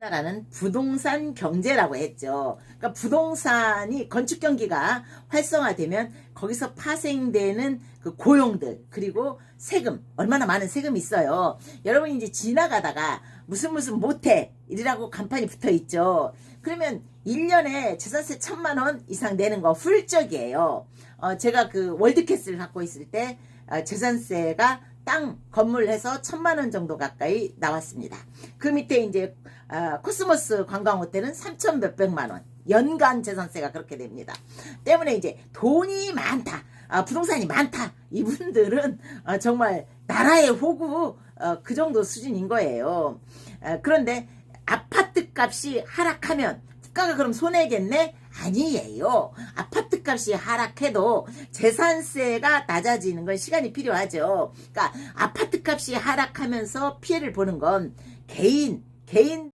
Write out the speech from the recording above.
라는 부동산 경제라고 했죠. 그러니까 부동산이 건축 경기가 활성화되면 거기서 파생되는 그 고용들 그리고 세금 얼마나 많은 세금이 있어요. 여러분이 이제 지나가다가 무슨 무슨 모텔이라고 간판이 붙어 있죠. 그러면 1년에 재산세 천만 원 이상 내는 거 훌쩍이에요. 어, 제가 그 월드캐슬을 갖고 있을 때 어, 재산세가 땅 건물 해서 천만 원 정도 가까이 나왔습니다. 그 밑에 이제 아, 코스모스 관광 호텔은 3천 몇백만 원. 연간 재산세가 그렇게 됩니다. 때문에 이제 돈이 많다. 아, 부동산이 많다. 이분들은 아, 정말 나라의 호구 어, 그 정도 수준인 거예요. 아, 그런데 아파트 값이 하락하면 국가가 그럼 손해겠네? 아니에요. 아파트 값이 하락해도 재산세가 낮아지는 건 시간이 필요하죠. 그러니까 아파트 값이 하락하면서 피해를 보는 건 개인, 개인